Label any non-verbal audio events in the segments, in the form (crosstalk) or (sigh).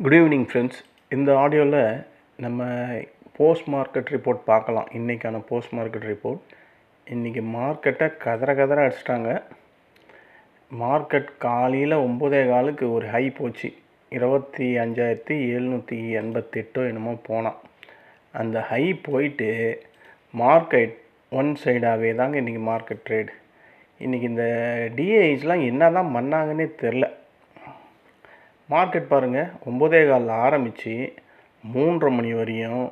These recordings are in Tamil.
குட் ஈவினிங் ஃப்ரெண்ட்ஸ் இந்த ஆடியோவில் நம்ம போஸ்ட் மார்க்கெட் ரிப்போர்ட் பார்க்கலாம். இன்றைக்கான போஸ்ட் மார்க்கெட் ரிப்போர்ட் இன்றைக்கி மார்க்கெட்டை கதற கதற அடிச்சிட்டாங்க. மார்க்கெட் காலையில் ஒம்போதே காலுக்கு ஒரு ஹை போச்சு. இருபத்தி அஞ்சாயிரத்தி எழுநூற்றி எண்பத்தெட்டோ என்னமோ போனான். அந்த ஹை போயிட்டு மார்க்கெட் ஒன் சைடாகவே தாங்க இன்றைக்கி மார்க்கெட் ட்ரேடு இன்றைக்கி இந்த டிஏஐஸ்லாம் என்ன தான் பண்ணாங்கன்னே தெரில மார்க்கெட் பாருங்கள் ஒம்போதே காலில் ஆரம்பித்து மூன்றரை மணி வரையும்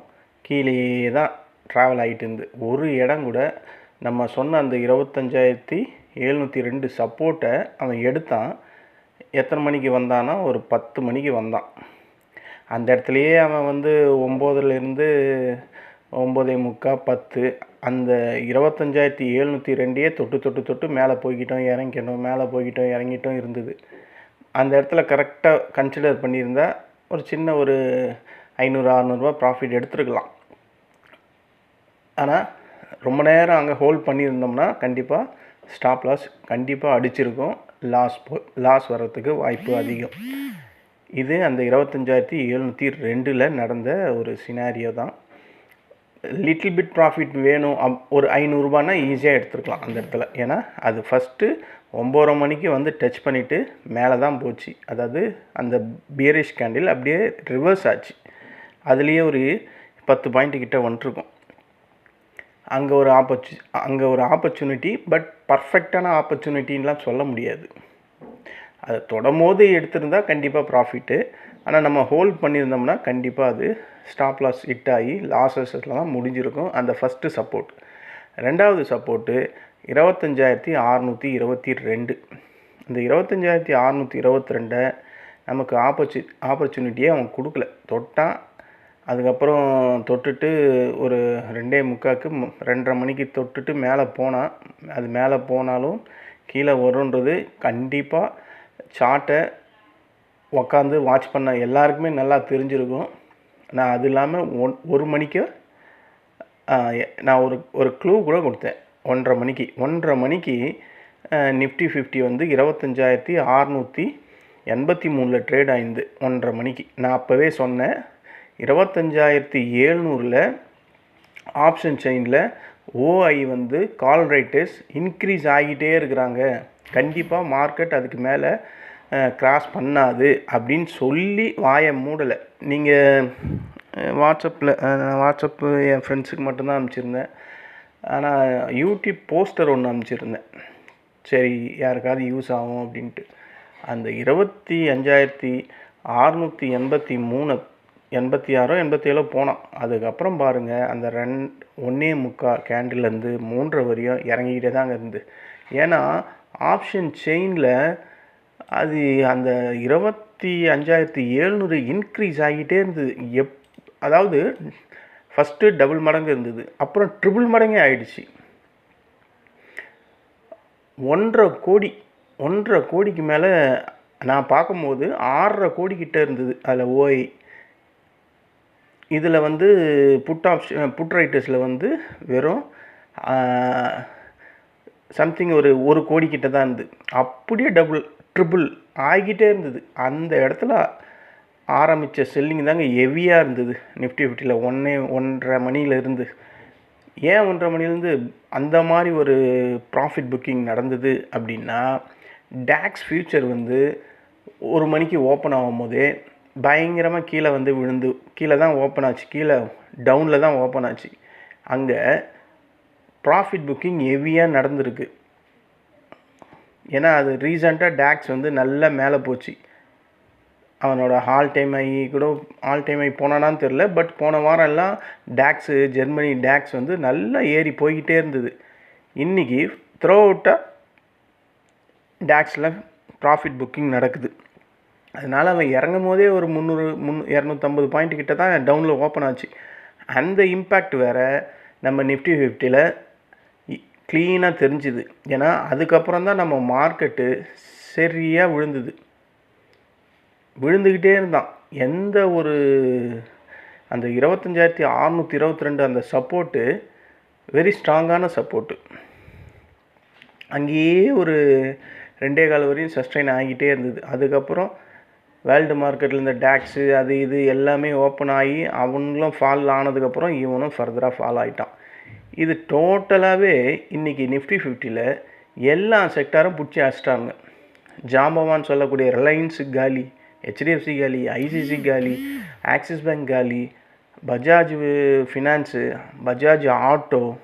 கீழேயே தான் ட்ராவல் ஆகிட்டு இருந்து. ஒரு இடம் கூட நம்ம சொன்ன அந்த இருபத்தஞ்சாயிரத்தி எழுநூற்றி ரெண்டு சப்போர்ட்டை அவன் எடுத்தான். எத்தனை மணிக்கு வந்தான்னா ஒரு பத்து மணிக்கு வந்தான். அந்த இடத்துலையே அவன் வந்து ஒம்போதுலேருந்து ஒம்போதே முக்கால் பத்து அந்த இருபத்தஞ்சாயிரத்தி எழுநூற்றி ரெண்டையே தொட்டு தொட்டு தொட்டு மேலே போய்கிட்டோம் இறங்கிட்டோம் மேலே போய்கிட்டோம் இறங்கிட்டோம் இருந்தது. அந்த இடத்துல கரெக்டாக கன்சிடர் பண்ணியிருந்தா ஒரு சின்ன ஒரு ஐநூறு அறநூறுபா ப்ராஃபிட் எடுத்துருக்கலாம். ஆனால் ரொம்ப நேரம் அங்கே ஹோல்ட் பண்ணியிருந்தோம்னா கண்டிப்பாக ஸ்டாப் லாஸ் கண்டிப்பாக அடிச்சிருக்கும். லாஸ் போ லாஸ் வர்றதுக்கு வாய்ப்பு அதிகம். இது அந்த இருபத்தஞ்சாயிரத்தி எழுநூற்றி ரெண்டில் நடந்த ஒரு சினாரியோ தான். லிட்டில் பிட் ப்ராஃபிட் வேணும். அப் ஒரு ஐநூறுரூபானா ஈஸியாக எடுத்துருக்கலாம் அந்த இடத்துல. ஏன்னா அது ஃபஸ்ட்டு ஒம்போதரை மணிக்கு வந்து டச் பண்ணிவிட்டு மேலே தான் போச்சு. அதாவது அந்த பியரிஷ் கேண்டில் அப்படியே ரிவர்ஸ் ஆச்சு. அதுலேயே ஒரு பத்து பாயிண்ட் கிட்ட வந்துட்டுருக்கும் அங்கே ஒரு ஆப்பர்ச்சு அங்கே ஒரு ஆப்பர்ச்சுனிட்டி பட் பர்ஃபெக்டான ஆப்பர்ச்சுனிட்டின்லாம் சொல்ல முடியாது. அதை தொடம்போது எடுத்திருந்தால் கண்டிப்பாக ப்ராஃபிட்டு ஆனால் நம்ம ஹோல்ட் பண்ணியிருந்தோம்னா கண்டிப்பாக அது ஸ்டாப் லாஸ் ஹிட் ஆகி லாஸஸில் தான் முடிஞ்சிருக்கும். அந்த ஃபஸ்ட்டு சப்போர்ட் ரெண்டாவது சப்போர்ட்டு இருபத்தஞ்சாயிரத்தி அறநூற்றி இருபத்தி ரெண்டு. இந்த இருபத்தஞ்சாயிரத்தி அறநூற்றி இருபத்தி ரெண்டை நமக்கு ஆப்பர்ச்சு ஆப்பர்ச்சுனிட்டியே அவன் கொடுக்கல. தொட்டான் அதுக்கப்புறம் தொட்டுட்டு ஒரு ரெண்டே முக்காக்கு ரெண்டரை மணிக்கு தொட்டுட்டு மேலே போனான் அது மேலே போனாலும் கீழே வருன்றது கண்டிப்பாக சார்ட்டை உக்காந்து வாட்ச் பண்ண எல்லாருக்குமே நல்லா தெரிஞ்சிருக்கும். நான் அது இல்லாமல் ஒன் ஒரு மணிக்கு நான் ஒரு ஒரு க்ளூ கூட கொடுத்தேன். ஒன்றரை மணிக்கு ஒன்றரை மணிக்கு நிஃப்டி ஃபிஃப்டி வந்து இருபத்தஞ்சாயிரத்தி அறநூற்றி எண்பத்தி மூணில் ட்ரேட் ஆயிருந்து ஒன்றரை மணிக்கு. நான் அப்போவே சொன்னேன் இருபத்தஞ்சாயிரத்தி ஏழ்நூறில் ஆப்ஷன் செயினில் ஓஐ வந்து கால் ரைட்டர்ஸ் இன்க்ரீஸ் ஆகிட்டே இருக்கிறாங்க. கண்டிப்பாக மார்க்கெட் அதுக்கு மேலே கிராஸ் பண்ணாது அப்படின்னு சொல்லி வாயை மூடலை. நீங்கள் வாட்ஸ்அப்பில் வாட்ஸ்அப்பு என் ஃப்ரெண்ட்ஸுக்கு மட்டும்தான் அனுப்பிச்சிருந்தேன். ஆனால் யூடியூப் போஸ்டர் ஒன்று அனுப்பிச்சிருந்தேன். சரி யாருக்காவது யூஸ் ஆகும் அப்படின்ட்டு. அந்த இருபத்தி அஞ்சாயிரத்தி அறநூற்றி எண்பத்தி மூணு எண்பத்தி ஆறோ எண்பத்தி ஏழோ போனான். அதுக்கப்புறம் பாருங்கள் அந்த ரெண் ஒன்றே முக்கால் கேண்டில்லேருந்து மூன்றரை வரையும் இறங்கிக்கிட்டே தாங்க இருந்து. ஏன்னா ஆப்ஷன் செயினில் அது அந்த இருபத்தி அஞ்சாயிரத்தி ஏழ்நூறு இன்க்ரீஸ் ஆகிட்டே இருந்தது. எப் அதாவது ஃபஸ்ட்டு டபுள் மடங்கு இருந்தது. அப்புறம் ட்ரிபிள் மடங்கே ஆயிடுச்சு. ஒன்றரை கோடி ஒன்றரை கோடிக்கு மேலே நான் பார்க்கும்போது ஆறரை கோடி இருந்தது அதில் ஓஐ இதில் வந்து புட் ஆப்ஷன் புட் ரைட்டர்ஸில் வந்து வெறும் சம்திங் ஒரு ஒரு கோடி கிட்ட தான் இருந்தது. அப்படியே டபுள் ட்ரிபிள் ஆகிட்டே இருந்தது. அந்த இடத்துல ஆரம்பித்த செல்லிங் தாங்க ஹெவியாக இருந்தது. நிஃப்டி ஃபிஃப்டியில் ஒன்றே ஒன்றரை மணியில இருந்து. ஏன் ஒன்றரை மணிலேருந்து அந்த மாதிரி ஒரு ப்ராஃபிட் புக்கிங் நடந்தது அப்படின்னா டேக்ஸ் ஃபியூச்சர் வந்து ஒரு மணிக்கு ஓப்பன் ஆகும் போதே பயங்கரமாக கீழே வந்து விழுந்து கீழே தான் ஓப்பன் ஆச்சு. கீழே டவுனில் தான் ஓப்பன் ஆச்சு. அங்கே ப்ராஃபிட் புக்கிங் ஹெவியாக நடந்திருக்கு. ஏன்னா அது ரீசண்டாக டேக்ஸ் வந்து நல்லா மேலே போச்சு. அவனோட ஹால் டைம் ஆகி கூட ஹால் டைம் ஆகி போனானான்னு தெரில பட் போன வாரம் எல்லாம் டேக்ஸு ஜெர்மனி டேக்ஸ் வந்து நல்லா ஏறி போய்கிட்டே இருந்தது. இன்றைக்கி த்ரோ அவுட்டாக டேக்ஸில் ப்ராஃபிட் புக்கிங் நடக்குது. அதனால் அவன் இறங்கும் போதே ஒரு முந்நூறு முன் இரநூத்தம்பது பாயிண்ட் கிட்ட தான் டவுனில் ஓப்பன் ஆச்சு. அந்த இம்பேக்ட் வேறு நம்ம நிஃப்டி ஃபிஃப்டியில் க்ளீனாக தெரிஞ்சுது. ஏன்னா அதுக்கப்புறம் தான் நம்ம மார்க்கெட்டு சரியாக விழுந்தது. விழுந்துக்கிட்டே இருந்தான். எந்த ஒரு அந்த இருபத்தஞ்சாயிரத்தி அறநூற்றி இருபத்தி ரெண்டு அந்த சப்போர்ட்டு வெரி ஸ்ட்ராங்கான சப்போர்ட்டு அங்கேயே ஒரு ரெண்டே கால் வரையும் சஸ்டைன் ஆகிட்டே இருந்தது. அதுக்கப்புறம் வேர்ல்டு மார்க்கெட்டில் இந்த டேக்ஸு அது இது எல்லாமே ஓப்பன் ஆகி அவங்களும் ஃபால் ஆனதுக்கப்புறம் இவனும் ஃபர்தராக ஃபால் ஆகிட்டான் இது டோட்டலாகவே இன்றைக்கி நிஃப்டி ஃபிஃப்டியில் எல்லா செக்டாரும் பிடிச்சி அடிச்சிட்டாங்க ஜாம்பவான் சொல்லக்கூடிய ரிலையன்ஸு காலி ஹெச்டிஎஃப்சி காலி ஐசிசி காலி ஆக்சிஸ் பேங்க் காலி பஜாஜ் ஃபினான்ஸு பஜாஜ் ஆட்டோ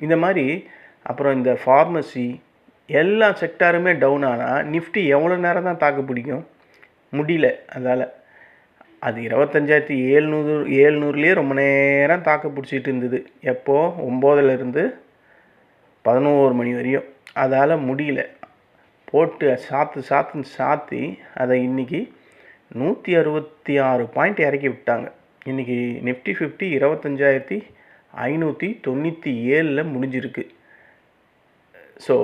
இந்த மாதிரி அப்புறம் இந்த ஃபார்மசி எல்லா செக்டாருமே டவுன் ஆனால் நிஃப்டி எவ்வளோ நேரம் தான் தாக்கு பிடிக்கும்? முடியல அதால். அது இருபத்தஞ்சாயிரத்தி ஏழ்நூறு ஏழ்நூறுலேயே ரொம்ப நேரம் தாக்கு பிடிச்சிட்டு இருந்தது. எப்போது ஒம்போதுலேருந்து பதினோரு மணி வரையும். அதால் முடியல. போட்டு சாத்து சாத்துன்னு சாத்தி அதை இன்றைக்கி நூற்றி அறுபத்தி ஆறு பாயிண்ட் இறக்கி விட்டாங்க. இன்றைக்கி நிஃப்டி ஃபிஃப்டி இருபத்தஞ்சாயிரத்தி ஐநூற்றி தொண்ணூற்றி ஏழில் முடிஞ்சிருக்கு. ஸோ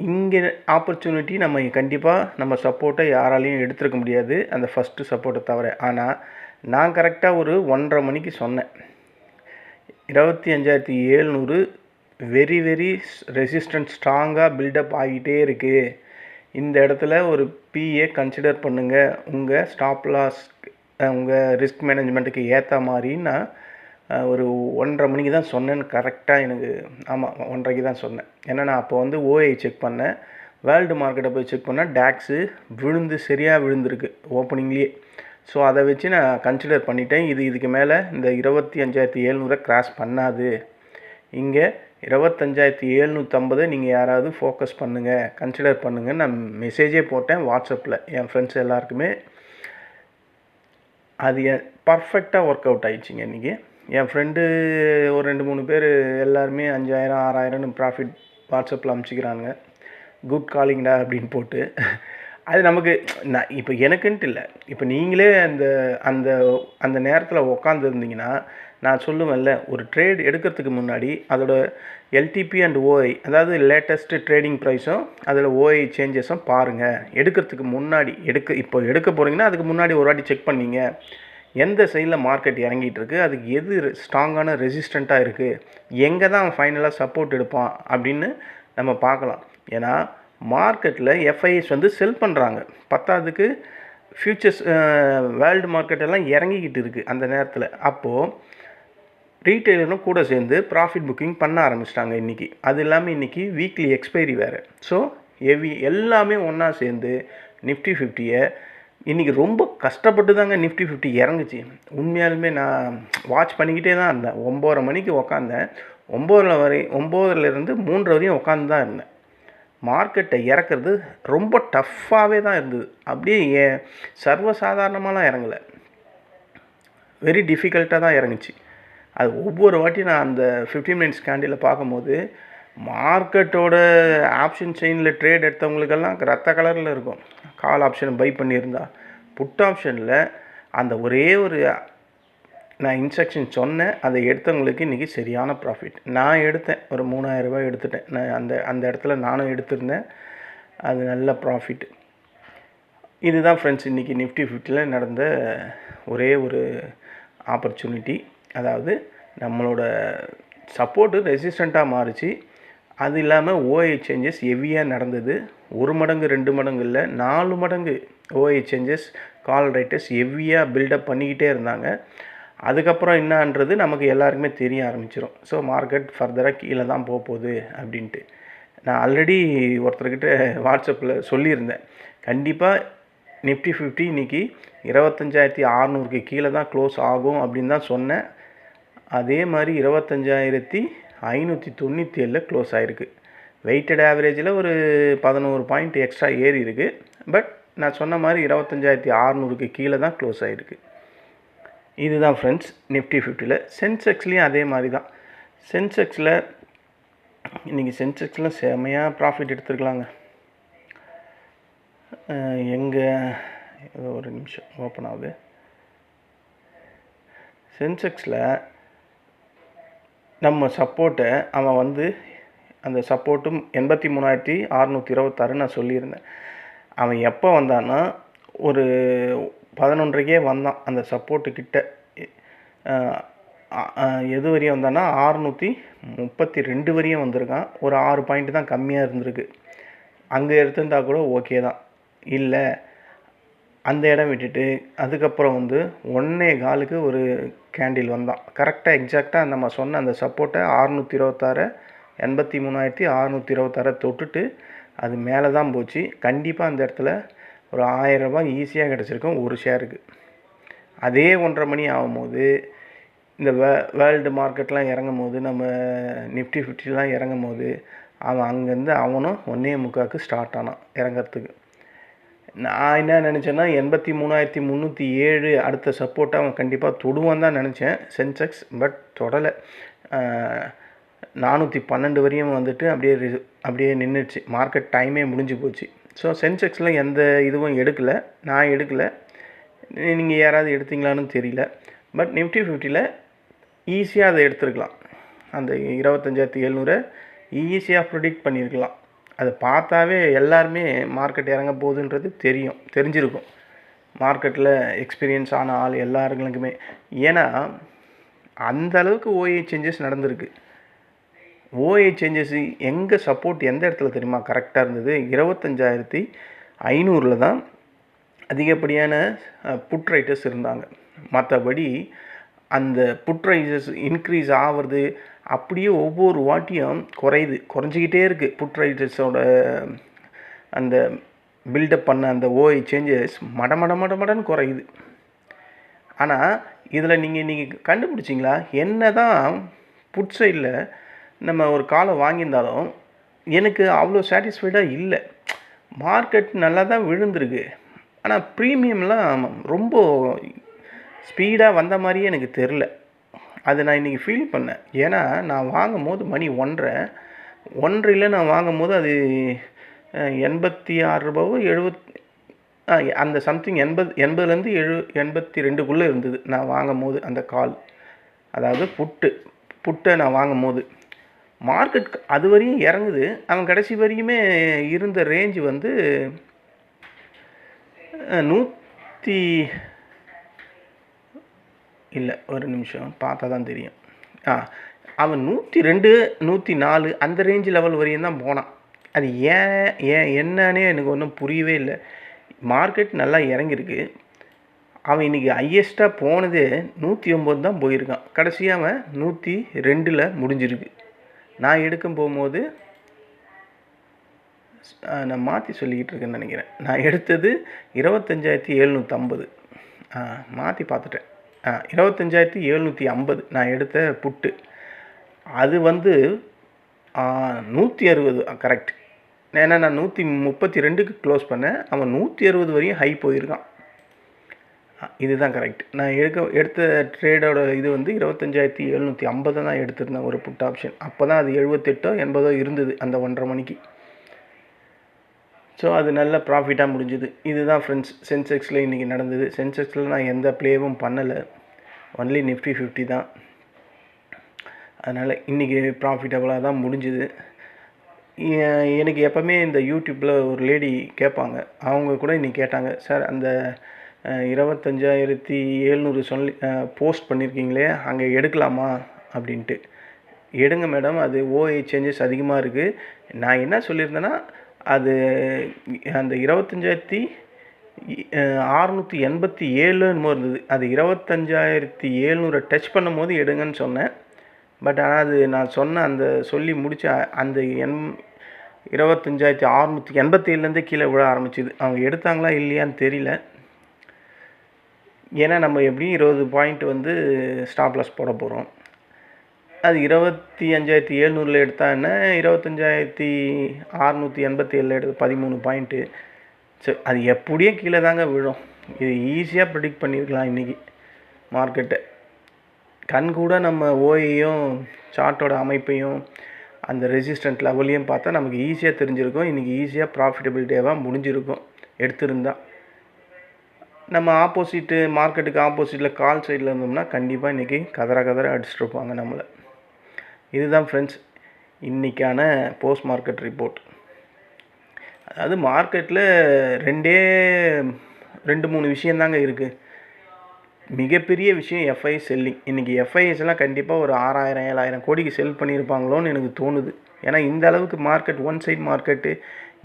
இங்கே ஆப்பர்ச்சுனிட்டி நம்ம கண்டிப்பாக நம்ம சப்போர்ட்டை யாராலையும் எடுத்துருக்க முடியாது. அந்த ஃபஸ்ட்டு சப்போர்ட்டை தவிர. ஆனால் நான் கரெக்டாக ஒரு ஒன்றரை மணிக்கு சொன்னேன். இருபத்தி அஞ்சாயிரத்தி ஏழ்நூறு வெரி வெரி ரெசிஸ்டன்ட் ஸ்ட்ராங்காக பில்டப் ஆகிட்டே இருக்குது இந்த இடத்துல ஒரு பிஏ கன்சிடர் பண்ணுங்கள் உங்கள் ஸ்டாப் லாஸ் உங்கள் ரிஸ்க் மேனேஜ்மெண்ட்டுக்கு ஏற்ற மாதிரி நான் ஒரு ஒன்றரை மணிக்கு தான் சொன்னேன்னு கரெக்டாக எனக்கு ஆமாம் ஒன்றரைக்கு தான் சொன்னேன். ஏன்னா நான் அப்போ வந்து ஓஐ செக் பண்ணேன். வேர்ல்டு மார்க்கெட்டை போய் செக் பண்ணால் டேக்ஸு விழுந்து சரியாக விழுந்திருக்கு ஓப்பனிங்லேயே ஸோ அதை வச்சு நான் கன்சிடர் பண்ணிட்டேன். இது இதுக்கு மேலே இந்த இருபத்தி அஞ்சாயிரத்தி எழுநூறை கிராஸ் பண்ணாது. இங்கே இருபத்தஞ்சாயிரத்தி ஏழ்நூற்றம்பது நீங்கள் யாராவது ஃபோக்கஸ் பண்ணுங்கள் கன்சிடர் பண்ணுங்கள் நான் மெசேஜே போட்டேன் வாட்ஸ்அப்பில் என் ஃப்ரெண்ட்ஸ் எல்லாருக்குமே. அது பர்ஃபெக்டாக ஒர்க் அவுட் ஆயிடுச்சிங்க இன்றைக்கி என் ஃப்ரெண்டு ஒரு ரெண்டு மூணு பேர் எல்லாருமே அஞ்சாயிரம் ஆறாயிரம்னு ப்ராஃபிட் வாட்ஸ்அப்பில் அமுச்சிக்கிறாங்க குட் காலிங்டா அப்படின்னு போட்டு. அது நமக்கு நான் இப்போ எனக்குன்ட்டு இல்லை. இப்போ நீங்களே அந்த அந்த அந்த நேரத்தில் உக்காந்துருந்தீங்கன்னா நான் சொல்லுவேன்ல ஒரு ட்ரேட் எடுக்கிறதுக்கு முன்னாடி அதோட எல்டிபி அண்ட் ஓஐ அதாவது லேட்டஸ்ட்டு ட்ரேடிங் ப்ரைஸும் அதில் ஓஐ சேஞ்சஸும் பாருங்கள் எடுக்கிறதுக்கு முன்னாடி எடுக்க இப்போ எடுக்க போகிறீங்கன்னா அதுக்கு முன்னாடி ஒரு வாட்டி செக் பண்ணீங்க. எந்த சைடில் மார்க்கெட் இறங்கிட்டு இருக்கு அதுக்கு எது ஸ்ட்ராங்கான ரெசிஸ்டண்ட்டாக இருக்குது எங்கே தான் ஃபைனலாக சப்போர்ட் எடுப்பான் அப்படின்னு நம்ம பார்க்கலாம். ஏன்னா மார்க்கெட்டில் எஃப்ஐஎஸ் வந்து செல் பண்ணுறாங்க பத்தாவதுக்கு ஃப்யூச்சர்ஸ் வேர்ல்டு மார்க்கெட்டெல்லாம் இறங்கிக்கிட்டு இருக்குது அந்த நேரத்தில். அப்போது ரீட்டைலரும் கூட சேர்ந்து ப்ராஃபிட் புக்கிங் பண்ண ஆரம்பிச்சிட்டாங்க இன்றைக்கி அது இல்லாமல் இன்றைக்கி வீக்லி எக்ஸ்பைரி வேறு. ஸோ எவி எல்லாமே ஒன்றா சேர்ந்து நிஃப்டி ஃபிஃப்டியை இன்றைக்கி ரொம்ப கஷ்டப்பட்டு தாங்க நிஃப்டி ஃபிஃப்டி இறங்குச்சு. உண்மையாலுமே நான் வாட்ச் பண்ணிக்கிட்டே தான் இருந்தேன். ஒம்போதரை மணிக்கு உக்காந்தேன். ஒம்போதில் வரை ஒம்போதுலேருந்து மூன்றரை வரையும் உட்காந்து தான் இருந்தேன். மார்க்கெட்டை இறக்குறது ரொம்ப டஃப்பாகவே தான் இருந்தது. அப்படியே ஏ- சர்வசாதாரணமாலாம் இறங்கலை. வெரி டிஃபிகல்ட்டாக தான் இறங்குச்சு. அது ஒவ்வொரு வாட்டி நான் அந்த 15 மினிட்ஸ் கேண்டில் பார்க்கும்போது மார்க்கெட்டோட ஆப்ஷன் செயினில் ட்ரேட் எடுத்தவங்களுக்கெல்லாம் ரத்த கலரில் இருக்கும். கால் ஆப்ஷன் பை பண்ணியிருந்தா. புட் ஆப்ஷனில் அந்த ஒரே ஒரு நான் இன்ஸ்ட்ரக்ஷன் சொன்னேன். அதை எடுத்தவங்களுக்கு இன்றைக்கி சரியான ப்ராஃபிட் நான் எடுத்தேன். ஒரு மூணாயிரம் ரூபாய் எடுத்துட்டேன். நான் அந்த அந்த இடத்துல நானும் எடுத்திருந்தேன். அது நல்ல ப்ராஃபிட் இதுதான் ஃப்ரெண்ட்ஸ் இன்றைக்கி நிஃப்டி ஃபிஃப்டியில் நடந்த ஒரே ஒரு ஆப்பர்ச்சுனிட்டி அதாவது நம்மளோட சப்போர்ட்டு ரெசிஸ்டண்ட்டாக மாறுச்சு. அது இல்லாமல் ஓஏ சேஞ்சஸ் ஹெவியாக நடந்தது. ஒரு மடங்கு ரெண்டு மடங்கு இல்லை நாலு மடங்கு ஓஏ சேஞ்சஸ் கால் ரைட்டர்ஸ் ஹெவியாக பில்டப் பண்ணிக்கிட்டே இருந்தாங்க. அதுக்கப்புறம் என்னன்றது நமக்கு எல்லாருக்குமே தெரிய ஆரம்பிச்சிடும் ஸோ மார்க்கெட் ஃபர்தராக கீழே தான் போக போகுது அப்படின்ட்டு. நான் ஆல்ரெடி ஒருத்தர்கிட்ட வாட்ஸ்அப்பில் சொல்லியிருந்தேன். கண்டிப்பாக நிஃப்டி ஃபிஃப்டி இன்னைக்கு இருபத்தஞ்சாயிரத்தி அறநூறுக்கு கீழே தான் க்ளோஸ் ஆகும் அப்படின்னு தான் சொன்னேன். அதே மாதிரி இருபத்தஞ்சாயிரத்தி ஐநூற்றி தொண்ணூற்றி ஏழில் க்ளோஸ் ஆகிருக்கு வெயிட்டட் ஆவரேஜில் ஒரு பதினோரு பாயிண்ட் எக்ஸ்ட்ரா ஏறி இருக்குது பட் நான் சொன்ன மாதிரி இருபத்தஞ்சாயிரத்தி ஆறுநூறுக்கு கீழே தான் க்ளோஸ் ஆகிருக்கு இதுதான் ஃப்ரெண்ட்ஸ் நிஃப்டி ஃபிஃப்டியில் சென்செக்ஸ்லேயும் அதே மாதிரி தான். சென்செக்ஸில் இன்றைக்கி சென்செக்ஸில் செமையாக ப்ராஃபிட் எடுத்துருக்கலாங்க. எங்கே ஏதோ ஒரு நிமிஷம் ஓப்பன் ஆகுது. சென்செக்ஸில் நம்ம சப்போர்ட்டை அவன் வந்து அந்த சப்போர்ட்டும் எண்பத்தி மூணாயிரத்தி அறநூற்றி இருபத்தாறு நான் சொல்லியிருந்தேன். அவன் எப்போ வந்தான்னா ஒரு பதினொன்றைக்கே வந்தான் அந்த சப்போர்ட்டுக்கிட்ட எது வரையும் வந்தான்னா அறுநூற்றி முப்பத்தி ரெண்டு வரையும் வந்திருக்கான். ஒரு ஆறு பாயிண்ட் தான் கம்மியாக இருந்திருக்கு. அங்கே எடுத்திருந்தா கூட ஓகே தான். இல்லை அந்த இடம் விட்டுட்டு அதுக்கப்புறம் வந்து ஒன்றே காலுக்கு ஒரு கேண்டில் வந்தான். கரெக்டாக எக்ஸாக்டாக நம்ம சொன்ன அந்த சப்போர்ட்டை அறுநூற்றி இருபத்தாறு எண்பத்தி மூணாயிரத்தி அறுநூற்றி இருபத்தாறை தொட்டுட்டு அது மேலே தான் போச்சு. கண்டிப்பாக அந்த இடத்துல ஒரு ஆயிரரூபா ஈஸியாக கிடச்சிருக்கும் ஒரு ஷேருக்கு. அதே ஒன்றரை மணி ஆகும்போது இந்த வே வேர்ல்டு மார்க்கெட்லாம் இறங்கும் போது நம்ம நிஃப்டி ஃபிஃப்டிலாம் இறங்கும் போது அவன் அங்கேருந்து அவனும் ஒன்றே முக்காக்கு ஸ்டார்ட் ஆனான் இறங்கிறதுக்கு. நான் என்ன நினச்சேன்னா எண்பத்தி மூணாயிரத்தி முந்நூற்றி ஏழு அடுத்த சப்போர்ட்டாக அவன் கண்டிப்பாக தொடுவான் தான் நினச்சேன். சென்செக்ஸ் பட் தொடலை. நானூற்றி பன்னெண்டு வரையும் வந்துட்டு அப்படியே ரி அப்படியே நின்றுச்சு மார்க்கெட் டைமே முடிஞ்சு போச்சு. ஸோ சென்செக்ஸில் எந்த இதுவும் எடுக்கலை. நான் எடுக்கலை. நீங்கள் யாராவது எடுத்தீங்களான்னு தெரியல. பட் நிஃப்டி ஃபிஃப்டியில் ஈஸியாக அதை எடுத்துருக்கலாம். அந்த இருபத்தஞ்சாயிரத்தி எழுநூறை ஈஸியாக ப்ரிடிக்ட் பண்ணியிருக்கலாம். அதை பார்த்தாவே எல்லாருமே மார்க்கெட் இறங்க போகுதுன்றது தெரியும் தெரிஞ்சிருக்கும். மார்க்கெட்டில் எக்ஸ்பீரியன்ஸ் ஆன ஆள் எல்லாருங்களுக்குமே. ஏன்னா அந்த அளவுக்கு ஓஏ சேஞ்சஸ் நடந்திருக்கு. ஓஏ சேஞ்சஸ் எங்கே சப்போர்ட் எந்த இடத்துல தெரியுமா? கரெக்டாக இருந்தது. இருபத்தஞ்சாயிரத்தி ஐநூறில் தான் அதிகப்படியான புட் ரைட்டர்ஸ் இருந்தாங்க. மற்றபடி அந்த புட் ரைட்டர்ஸ் இன்க்ரீஸ் ஆகிறது அப்படியே ஒவ்வொரு வாட்டியும் குறையுது. குறைஞ்சிக்கிட்டே இருக்குது புட் ரைட்டர்ஸோட அந்த பில்டப் பண்ண அந்த ஓஐ சேஞ்சஸ் மட மட மட மடன்னு குறையுது. ஆனால் இதில் நீங்கள் நீங்கள் கண்டுபிடிச்சிங்களா? என்ன தான் புட் சைடில் நம்ம ஒரு காலை வாங்கியிருந்தாலும் எனக்கு அவ்வளோ சாட்டிஸ்ஃபைடாக இல்லை. மார்க்கெட் நல்லா தான் விழுந்திருக்கு. ஆனால் ப்ரீமியம்லாம் ரொம்ப ஸ்பீடாக வந்த மாதிரியே எனக்கு தெரில அது நான் இன்றைக்கி ஃபீல் பண்ணேன். ஏன்னா நான் வாங்கும் போது மணி ஒன்றரை. ஒன்றையில் நான் வாங்கும் போது அது எண்பத்தி ஆறு ரூபாவோ எழுபத் அந்த சம்திங் எண்பது எண்பதுலேருந்து எழு எண்பத்தி ரெண்டுக்குள்ளே இருந்தது நான் வாங்கும் போது அந்த கால் அதாவது புட்டு புட்டை நான் வாங்கும் போது மார்க்கெட் அது வரையும் இறங்குது. அவன் கடைசி வரையுமே இருந்த ரேஞ்சு வந்து நூற்றி இல்லை ஒரு நிமிஷம். பார்த்தா தான் தெரியும். ஆ அவன் நூற்றி ரெண்டு நூற்றி நாலு அந்த ரேஞ்சு லெவல் வரையும் தான் போனான். அது ஏன் ஏன் என்னன்னே எனக்கு ஒன்றும் புரியவே இல்லை. மார்க்கெட் நல்லா இறங்கியிருக்கு. அவன் இன்றைக்கி ஹையஸ்ட்டாக போனதே நூற்றி ஒம்பது தான் போயிருக்கான். கடைசியாக அவன் நூற்றி ரெண்டில் முடிஞ்சிருக்கு. நான் எடுக்கும் போகும்போது நான் மாற்றி சொல்லிக்கிட்டு இருக்கேன்னு நினைக்கிறேன். நான் எடுத்தது இருபத்தஞ்சாயிரத்தி எழுநூற்றம்பது மாற்றி பார்த்துட்டேன். இருபத்தஞ்சாயிரத்தி எழுநூற்றி ஐம்பது. நான் எடுத்த புட்டு. அது வந்து நூற்றி அறுபது. கரெக்ட் ஏன்னா நான் நூற்றி முப்பத்தி ரெண்டுக்கு க்ளோஸ் பண்ணேன். அவன் நூற்றி அறுபது வரையும் ஹை போயிருக்கான். இதுதான் கரெக்ட் நான் எடுக்க எடுத்த ட்ரேடோட இது வந்து இருபத்தஞ்சாயிரத்தி எழுநூற்றி ஐம்பது தான் எடுத்திருந்தேன் ஒரு புட் ஆப்ஷன் அப்போ தான் அது எழுபத்தெட்டோ எண்பதோ இருந்தது அந்த ஒன்றரை மணிக்கு. ஸோ அது நல்ல ப்ராஃபிட்டாக முடிஞ்சுது. இதுதான் ஃப்ரெண்ட்ஸ் சென்செக்ஸில் இன்றைக்கி நடந்தது. சென்செக்ஸில் நான் எந்த ப்ளேவும் பண்ணலை. ஒன்லி நிஃப்டி ஃபிஃப்டி தான். அதனால் இன்றைக்கி ப்ராஃபிட்டபுளாக தான் முடிஞ்சுது. எனக்கு எப்போவுமே இந்த யூடியூப்பில் ஒரு லேடி கேட்பாங்க. அவங்க கூட இன்றைக்கி கேட்டாங்க சார் அந்த இருபத்தஞ்சாயிரத்தி எழுநூறு சொல்லி போஸ்ட் பண்ணியிருக்கீங்களே அங்கே எடுக்கலாமா? அப்படின்ட்டு. எடுங்க மேடம் அது ஓஏ சேஞ்சஸ் அதிகமாக இருக்குது நான் என்ன சொல்லியிருந்தேன்னா அது அந்த இருபத்தஞ்சாயிரத்தி ஆறுநூற்றி எண்பத்தி ஏழு என்னமோ இருந்தது. அது இருபத்தஞ்சாயிரத்தி ஏழ்நூறை டச் பண்ணும் போது எடுங்கன்னு சொன்னேன். பட் ஆனால் அது நான் சொன்ன அந்த சொல்லி முடித்த அந்த எண் இருபத்தஞ்சாயிரத்தி அறுநூற்றி எண்பத்தி ஏழுலேருந்தே கீழே விழ ஆரம்பிச்சிது. அவங்க எடுத்தாங்களா இல்லையான்னு தெரியல. ஏன்னா நம்ம எப்படியும் இருபது பாயிண்ட் வந்து ஸ்டாப்லஸ் போட போகிறோம் அது இருபத்தி அஞ்சாயிரத்தி எழுநூறில் எடுத்தா என்ன? இருபத்தஞ்சாயிரத்தி அறநூற்றி எண்பத்தி ஏழில் எடுத்து பதிமூணு பாயிண்ட்டு சரி அது எப்படியே கீழே தாங்க விழும். இது ஈஸியாக ப்ரிடிக்ட் பண்ணியிருக்கலாம் இன்றைக்கி மார்க்கெட்டை கண் கூட நம்ம ஓயையும் சார்ட்டோட அமைப்பையும் அந்த ரெசிஸ்டன்ட் லெவலையும் பார்த்தா நமக்கு ஈஸியாக தெரிஞ்சிருக்கும். இன்றைக்கி ஈஸியாக ப்ராஃபிட்டபிள் டேவாக முடிஞ்சிருக்கும். எடுத்திருந்தால் நம்ம ஆப்போசிட்டு மார்க்கெட்டுக்கு ஆப்போசிட்டில் கால் சைடில் இருந்தோம்னா கண்டிப்பாக இன்றைக்கி கதற கதற அடிச்சிட்ருப்பாங்க நம்மளை. இதுதான் ஃப்ரெண்ட்ஸ் இன்றைக்கான போஸ்ட் மார்க்கெட் ரிப்போர்ட் அதாவது மார்க்கெட்டில் ரெண்டே ரெண்டு மூணு விஷயந்தாங்க இருக்குது மிகப்பெரிய விஷயம் எஃப்ஐ செல்லிங் இன்றைக்கி எஃப்ஐஎஸ் எல்லாம் கண்டிப்பாக ஒரு ஆறாயிரம் ஏழாயிரம் கோடிக்கு செல் பண்ணியிருப்பாங்களோன்னு எனக்கு தோணுது. ஏன்னா இந்த அளவுக்கு மார்க்கெட் ஒன் சைட் மார்க்கெட்டு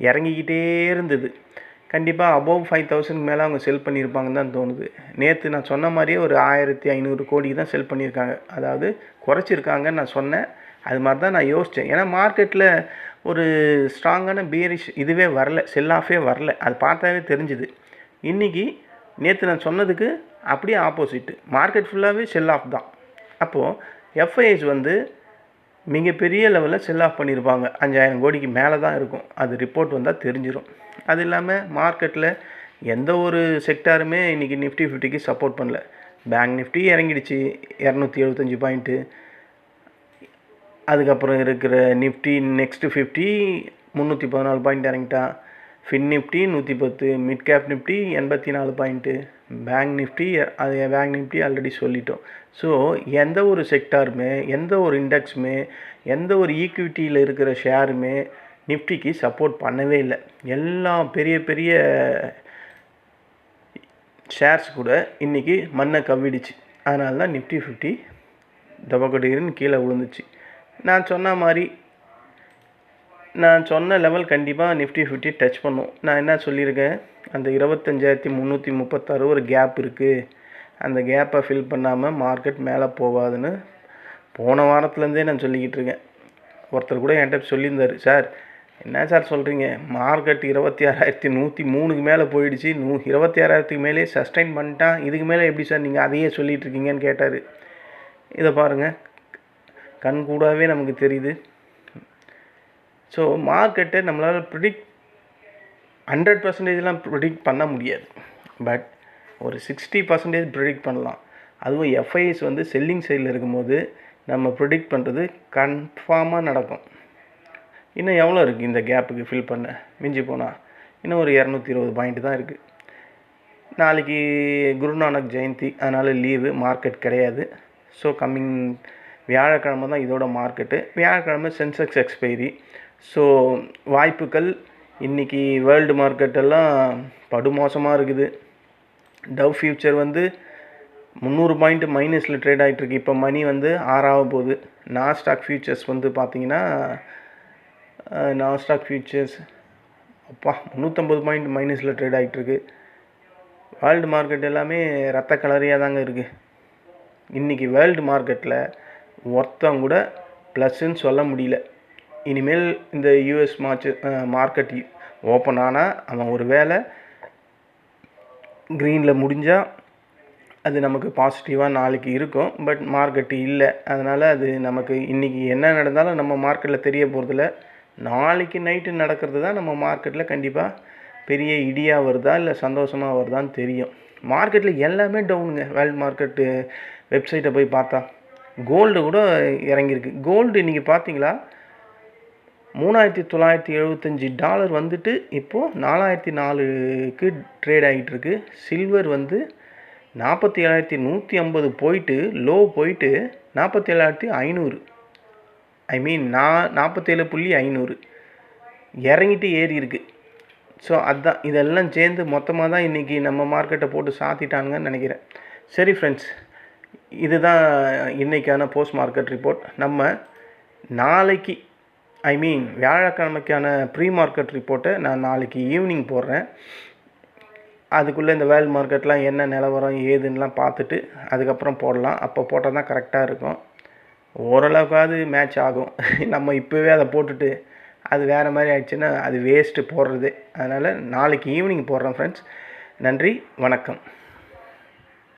இறங்கிக்கிட்டே இருந்தது. கண்டிப்பாக அபோவ் ஃபைவ் தௌசண்ட் மேலே அவங்க செல் பண்ணியிருப்பாங்கன்னு தான் தோணுது. நேற்று நான் சொன்ன மாதிரியே ஒரு ஆயிரத்தி ஐநூறு கோடிக்கு தான் செல் பண்ணியிருக்காங்க. அதாவது குறைச்சிருக்காங்கன்னு நான் சொன்னேன். அது மாதிரி தான் நான் யோசித்தேன் ஏன்னா மார்க்கெட்டில் ஒரு ஸ்ட்ராங்கான பியரிஷ் இதுவே வரல செல் ஆஃபே வரல. அது பார்த்தாவே தெரிஞ்சுது. இன்றைக்கி நேற்று நான் சொன்னதுக்கு அப்படியே ஆப்போசிட்டு மார்க்கெட் ஃபுல்லாகவே செல் ஆஃப் தான் அப்போது எஃப்ஐஎஸ் வந்து மிகப்பெரிய லெவலில் செல் ஆஃப் பண்ணியிருப்பாங்க. அஞ்சாயிரம் கோடிக்கு மேலே தான் இருக்கும். அது ரிப்போர்ட் வந்தால் தெரிஞ்சிடும் அது இல்லாமல் மார்க்கெட்டில் எந்த ஒரு செக்டாருமே இன்றைக்கி நிஃப்டி ஃபிஃப்டிக்கு சப்போர்ட் பண்ணல. பேங்க் நிஃப்டி இறங்கிடுச்சு. இரநூத்தி எழுபத்தஞ்சி பாயிண்ட்டு அதுக்கப்புறம் இருக்கிற நிஃப்டி நெக்ஸ்ட்டு ஃபிஃப்டி முந்நூற்றி பதினாலு பாயிண்ட் இறங்கிட்டான் ஃபின் நிஃப்டி நூற்றி பத்து மிட் கேப் நிஃப்டி எண்பத்தி நாலு பாயிண்ட்டு பேங்க் நிஃப்டி அது பேங்க் நிஃப்டி ஆல்ரெடி சொல்லிட்டோம். ஸோ எந்த ஒரு செக்டாருமே எந்த ஒரு இண்டெக்ஸுமே எந்த ஒரு ஈக்விட்டியில் இருக்கிற ஷேருமே நிஃப்டிக்கு சப்போர்ட் பண்ணவே இல்லை. எல்லாம் பெரிய பெரிய ஷேர்ஸ் கூட இன்றைக்கி மண்ணை கவ்விடுச்சு. அதனால தான் நிஃப்டி ஃபிஃப்டி தபக்கடின்னு கீழே விழுந்துச்சு. நான் சொன்ன மாதிரி நான் சொன்ன லெவல் கண்டிப்பாக நிஃப்டி ஃபிஃப்டி டச் பண்ணும். நான் என்ன சொல்லியிருக்கேன்? அந்த இருபத்தஞ்சாயிரத்தி முந்நூற்றி முப்பத்தாறு ஒரு கேப் இருக்குது அந்த கேப்பை ஃபில் பண்ணாமல் மார்க்கெட் மேலே போகாதுன்னு போன வாரத்துலேருந்தே நான் சொல்லிக்கிட்டு இருக்கேன். ஒருத்தர் கூட என்கிட்ட சொல்லியிருந்தார் சார் என்ன சார் சொல்கிறீங்க மார்க்கெட் இருபத்தி ஆறாயிரத்தி நூற்றி மூணுக்கு மேலே போயிடுச்சு. நூ இருபத்தி ஆறாயிரத்துக்கு மேலே சஸ்டைன் பண்ணிட்டான். இதுக்கு மேலே எப்படி சார் நீங்கள் அதையே சொல்லிகிட்டு இருக்கீங்கன்னு கேட்டார். இதை பாருங்கள் கண்கூடாகவே நமக்கு தெரியுது. ஸோ மார்க்கெட்டை நம்மளால் ப்ரிடிக்ட் ஹண்ட்ரட் பர்சன்டேஜ்லாம் ப்ரிடிக்ட் பண்ண முடியாது. பட் ஒரு சிக்ஸ்டி பர்சன்டேஜ் ப்ரிடிக்ட் பண்ணலாம். அதுவும் எஃப்ஐஎஸ் வந்து செல்லிங் சைடில் இருக்கும்போது நம்ம ப்ரிடிக்ட் பண்ணுறது கன்ஃபார்மாக நடக்கும். இன்னும் எவ்வளோ இருக்குது இந்த கேப்புக்கு ஃபில் பண்ண? மிஞ்சி போனால் இன்னும் ஒரு இரநூத்தி இருபது பாயிண்ட் தான் இருக்குது நாளைக்கு குருநானக் ஜெயந்தி அதனால் லீவு மார்க்கெட் கிடையாது. ஸோ கம்மிங் வியாழக்கிழமை தான் இதோட மார்க்கெட்டு. வியாழக்கிழமை சென்செக்ஸ் எக்ஸ்பைரி. ஸோ வாய்ப்புகள் இன்றைக்கி வேர்ல்டு மார்க்கெட்டெல்லாம் படுமோசமாக இருக்குது. டவ் ஃபியூச்சர் வந்து முந்நூறு பாயிண்ட் மைனஸில் ட்ரேட் ஆகிட்டுருக்கு இப்போ மணி வந்து ஆறாக போகுது. நாஸ்டாக் ஃபியூச்சர்ஸ் வந்து பார்த்தீங்கன்னா நாஸ்டாக் ஃபியூச்சர்ஸ் அப்பா முந்நூற்றம்பது பாயிண்ட் மைனஸில் ட்ரேட் ஆகிட்டுருக்கு வேர்ல்டு மார்க்கெட் எல்லாமே ரத்த கலரியாக தாங்க இருக்குது இன்றைக்கி வேர்ல்டு மார்க்கெட்டில் ஒருத்தன் கூட ப்ளஸ்ஸுன்னு சொல்ல முடியல. இனிமேல் இந்த யூஎஸ் மார்ச்சு மார்க்கெட் ஓப்பன் ஆனால் அவன் ஒரு வேளை க்ரீனில் முடிஞ்சால் அது நமக்கு பாசிட்டிவாக நாளைக்கு இருக்கும். பட் மார்க்கெட்டு இல்லை. அதனால் அது நமக்கு இன்றைக்கி என்ன நடந்தாலும் நம்ம மார்க்கெட்டில் தெரிய போகிறதில்ல நாளைக்கு நைட்டு நடக்கிறது தான் நம்ம மார்க்கெட்டில் கண்டிப்பாக பெரிய இடியாக வருதா இல்லை சந்தோஷமாக வருதான்னு தெரியும். மார்க்கெட்டில் எல்லாமே டவுனுங்க வேர்ல்டு மார்க்கெட்டு வெப்சைட்டை போய் பார்த்தா. கோல்டு கூட இறங்கியிருக்கு. கோல்டு இன்றைக்கி பார்த்தீங்களா மூணாயிரத்தி தொள்ளாயிரத்தி எழுபத்தஞ்சி டாலர் வந்துட்டு இப்போது நாலாயிரத்தி நாலுக்கு ட்ரேட் ஆகிட்டுருக்கு சில்வர் வந்து நாற்பத்தி ஏழாயிரத்தி நூற்றி ஐம்பது போயிட்டு லோ போயிட்டு நாற்பத்தி ஏழாயிரத்தி ஐநூறு. ஐ மீன் நான் நாற்பத்தேழு புள்ளி ஐநூறு இறங்கிட்டு ஏறி இருக்குது ஸோ அதுதான் இதெல்லாம் சேர்ந்து மொத்தமாக தான் இன்றைக்கி நம்ம மார்க்கெட்டை போட்டு சாத்திட்டானுங்கன்னு நினைக்கிறேன். சரி ஃப்ரெண்ட்ஸ் இதுதான் இன்றைக்கான போஸ்ட் மார்க்கெட் ரிப்போர்ட் நம்ம நாளைக்கு ஐ மீன் வியாழக்கிழமைக்கான ப்ரீ மார்க்கெட் ரிப்போர்ட்டை நான் நாளைக்கு ஈவினிங் போடுறேன். அதுக்குள்ளே இந்த வேர்ல்டு மார்க்கெட்லாம் என்ன நிலவரம் ஏதுன்னெலாம் பார்த்துட்டு அதுக்கப்புறம் போடலாம். அப்போ போட்டால் தான் கரெக்டாக இருக்கும். ஓரளவுக்காவது மேட்ச் ஆகும். (laughs) நம்ம இப்போவே அதை போட்டுட்டு அது வேறு மாதிரி ஆயிடுச்சுன்னா அது வேஸ்ட்டு போடுறது. அதனால் நாளைக்கு ஈவினிங் போடுறேன் ஃப்ரெண்ட்ஸ் நன்றி வணக்கம்.